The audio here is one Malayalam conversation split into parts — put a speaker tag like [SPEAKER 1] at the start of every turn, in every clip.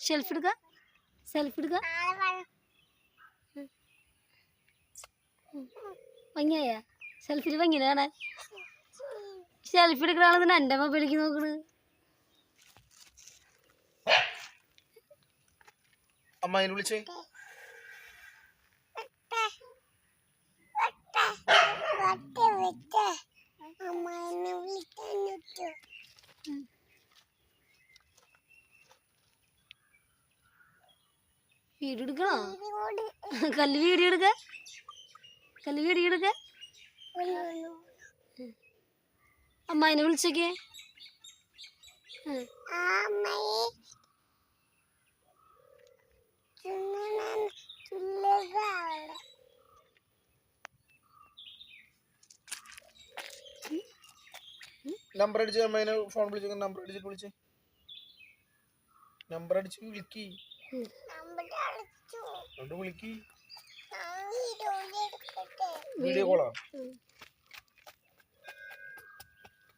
[SPEAKER 1] ഷെൽഫ് എടുക്ക സെൽഫ് എടുക്ക ഭംഗിയായ. സെൽഫിൽ ഭംഗിയില്ല കാണാൻ. സെൽഫി എടുക്കുന്ന ആളെന്നെ എന്റെ മൊബൈലിലേക്ക് നോക്കണ്.
[SPEAKER 2] അമ്മ വിളിച്ചേ. വിളിച്ചേ
[SPEAKER 1] വീഡിയോ എടുക്കണോ കല്ല് വീഡിയോ എടുക്ക കല്ല് വീഡിയോ എടുക്ക അമ്മായിനെ വിളിച്ചേക്കേ
[SPEAKER 2] നമ്പർ അടിച്ച് അമ്മേനെ ഫോൺ വിളിച്ചു നമ്പർ അടിച്ചിട്ട് വിളിച്ച്. നമ്പർ അടിച്ച് വിളിക്കേ വിളിക്കി. വീഡിയോ കോളാ?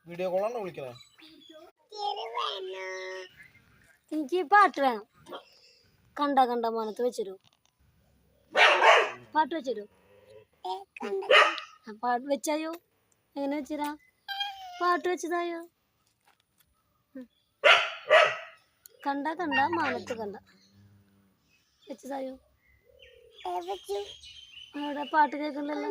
[SPEAKER 2] വീഡിയോ കോളാണോ വിളിക്കണേ?
[SPEAKER 1] എനിക്ക് പാട്ട് വേണം. കണ്ട കണ്ട മനത്ത് വെച്ചിരൂ പാട്ട് വെച്ചിരൂ പാട്ട് വെച്ചായോ? എങ്ങനെ വെച്ചിരാ പാട്ട് വെച്ചതായോ? കണ്ട കണ്ട മാനത്ത് കണ്ട. വെച്ചതായോ? അവിടെ പാട്ട് കേൾക്കണ്ടല്ലോ?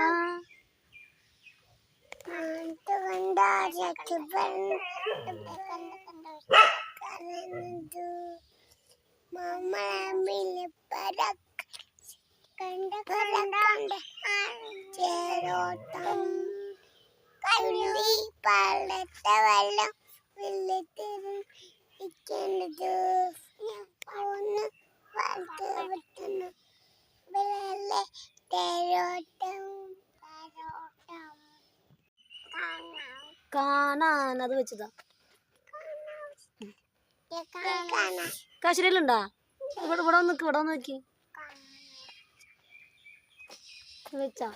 [SPEAKER 1] ആ.
[SPEAKER 3] ചേരോട്ടം പള്ളത്തെ വെള്ളം ഒന്ന് വെള്ള തേരോട്ടം തേരോട്ടം. കാണാം
[SPEAKER 1] കാണാൻ അത് വെച്ചതാ. കാശ്മീരിലുണ്ടാ ഇവിടെ ഇവിടെ നിക്ക് ഇവിടെ നോക്കി. വെച്ചാ.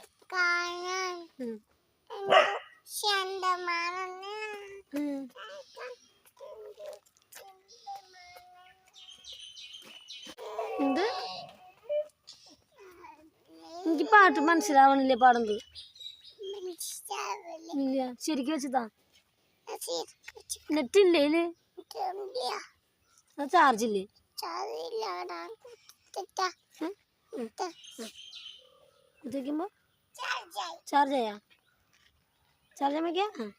[SPEAKER 1] എന്ത്? എനിക്ക് പാട്ട് മനസ്സിലാവണില്ലേ പാടുന്നത്? ഇല്ല. ശരിക്കും വെച്ചതാ. നെറ്റ് ഇല്ലേ ചാർജ് ഇല്ലേ ചാർജ് ചെയ്യാ चार जाया चार जाया में क्या? हाँ।